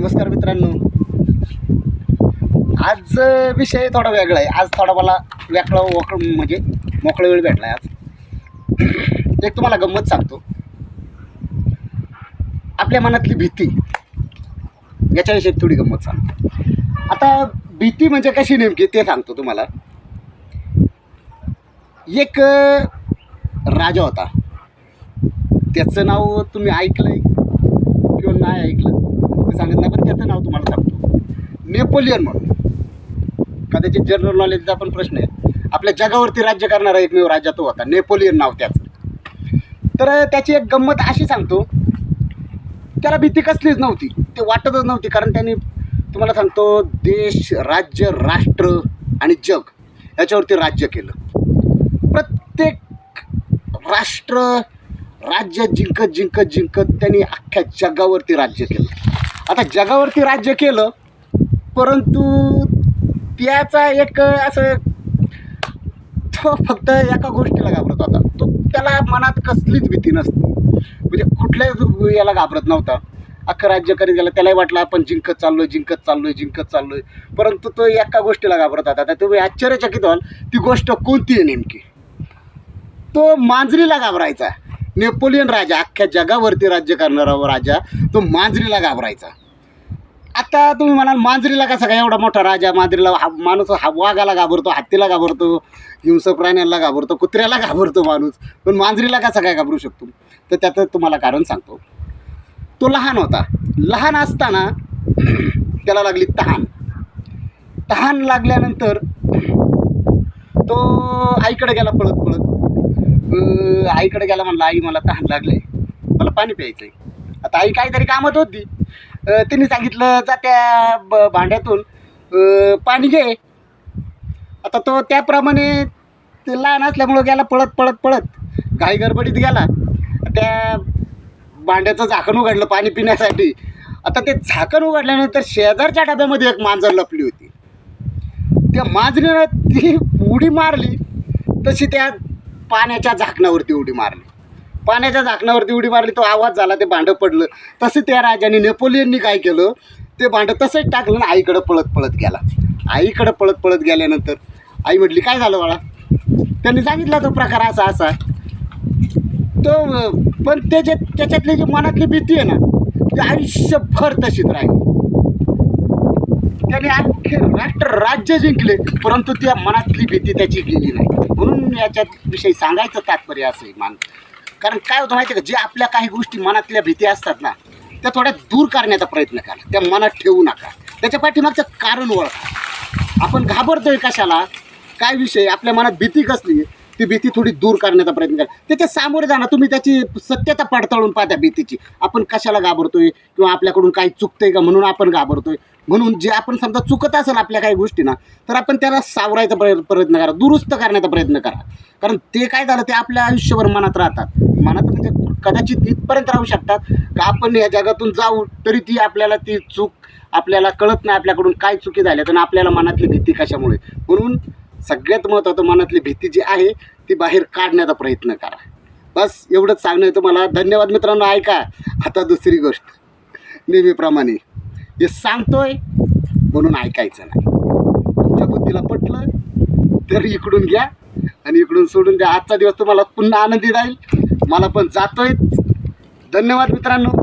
नमस्कार मित्रांनो. आज विषय थोडा वेगळा आहे. आज थोडा मला वेगळा वक म्हणजे मोकळा वेळ भेटला आहे आज. एक तुम्हाला गंमत सांगतो. आपल्या मनातली भीती याच्याविषयी थोडी गंमत सांगतो. आता भीती म्हणजे कशी नेमकी ते सांगतो तुम्हाला. एक राजा होता. त्याचं नाव तुम्ही ऐकलंय? ऐकलं सांगत नाही पण त्याचं नाव तुम्हाला सांगतो. नेपोलियन म्हणून. कदाचित जनरल नॉलेजचा पण प्रश्न आहे. आपल्या जगावरती राज्य करणारा एकमेव राजा तो होता. नेपोलियन नाव त्याचं. तर त्याची एक गंमत अशी सांगतो. त्याला भीती कसलीच नव्हती. ते वाटतच नव्हती कारण त्यांनी तुम्हाला सांगतो देश राज्य राष्ट्र आणि जग याच्यावरती राज्य केलं. प्रत्येक राष्ट्र राज्य जिंकत जिंकत जिंकत त्यांनी अख्ख्या जगावरती राज्य केलं. आता जगावरती राज्य केलं परंतु त्याचा एक असं तो फक्त एका गोष्टीला घाबरत होता. तो त्याला मनात कसलीच भीती नसते. म्हणजे कुठल्याच याला घाबरत नव्हता. अख्खं राज्य करीत गेलं त्यालाही वाटलं आपण जिंकत चाललोय जिंकत चाललोय जिंकत चाललोय. परंतु तो एका गोष्टीला घाबरत होता. तर तुम्ही आश्चर्यचकित व्हाल ती गोष्ट कोणती आहे नेमकी? तो मांजरीला घाबरायचा नेपोलियन राजा अख्ख्या जगावरती राज्य करणारा राजा तो मांजरीला घाबरायचा. आता तुम्ही म्हणाल मांजरीला कसा काय एवढा मोठा राजा? मांजरीला हा माणूस हा वाघाला घाबरतो हत्तीला घाबरतो हिंसक प्राण्यांना घाबरतो कुत्र्याला घाबरतो माणूस. पण मांजरीला कसा काय घाबरू शकतो? तर त्याचं तुम्हाला कारण सांगतो. तो लहान होता. लहान असताना त्याला लागली तहान. तहान लागल्यानंतर तो आईकडे गेला पळत पळत. आईकडे गेला म्हणला आई मला तहान लागले मला पाणी प्यायचं आहे आता आई काहीतरी कामात होती. तिने सांगितलं जा त्या ब भांड्यातून पाणी घे. आता तो त्याप्रमाणे ते लहान असल्यामुळं गेला पळत पळत पळत. घाई गडबडीत गेला. त्या भांड्याचं झाकण उघडलं पाणी पिण्यासाठी. आता ते झाकण उघडल्यानंतर शेजारच्या डब्यामध्ये एक मांजर लपली होती. त्या मांजरीनं ती उडी मारली तशी त्या पाण्याच्या झाकणावरती उडी मारली. पाण्याच्या झाकणावरती उडी मारली तो आवाज झाला ते भांडं पडलं. तसं त्या राजाने नेपोलियननी काय केलं ते भांडं तसंच टाकलं ना आईकडं पळत पळत गेला. आईकडं पळत पळत गेल्यानंतर आई म्हटली काय झालं बाळा? त्यांनी सांगितला तो प्रकार असा असा. तो पण त्याच्यात त्याच्यातली जी मनातली भीती आहे ना ती आयुष्यभर तशीच राहिली. त्याने अख्खे राष्ट्र राज्य जिंकले परंतु त्या मनातली भीती त्याची गेली नाही. म्हणून याच्यात विषयी सांगायचं तात्पर्य असं आहे मान. कारण काय होतं माहिती का? जे आपल्या काही गोष्टी मनातल्या भीती असतात ना त्या थोड्या दूर करण्याचा प्रयत्न करा. त्या मनात ठेवू नका. त्याच्या पाठीमागचं कारण ओळखा. आपण घाबरतोय कशाला? काय विषय? आपल्या मनात भीती कसली ती भीती थोडी दूर करण्याचा प्रयत्न करा. त्याच्या सामोरे जाणं तुम्ही त्याची सत्यता पडताळून पाहता भीतीची. आपण कशाला घाबरतोय? किंवा आपल्याकडून काही चुकतंय का म्हणून आपण घाबरतोय? म्हणून जे आपण समजा चुकत असेल आपल्या काही गोष्टी ना तर आपण त्याला सावरायचा प्रय प्रयत्न करा. दुरुस्त करण्याचा प्रयत्न करा. कारण ते काय झालं ते आपल्या आयुष्यभर मनात राहतात. मनात म्हणजे कदाचित इथपर्यंत राहू शकतात का आपण या जगातून जाऊ तरी ती आपल्याला ती चूक आपल्याला कळत नाही आपल्याकडून काय चुकी झाल्या तर आपल्याला मनातली भीती कशामुळे. म्हणून सगळ्यात महत्त्वाचं मनातली भीती जी आहे ती बाहेर काढण्याचा प्रयत्न करा. बस एवढंच सांगणं आहे तुम्हाला. धन्यवाद मित्रांनो ऐका. आता दुसरी गोष्ट. नेहमीप्रमाणे हे सांगतोय म्हणून ऐकायचं नाही. तुमच्या बुद्धीला पटलं तर इकडून घ्या आणि इकडून सोडून द्या. आजचा दिवस तुम्हाला पुन्हा आनंदी जाईल. मला पण जातोय धन्यवाद मित्रांनो.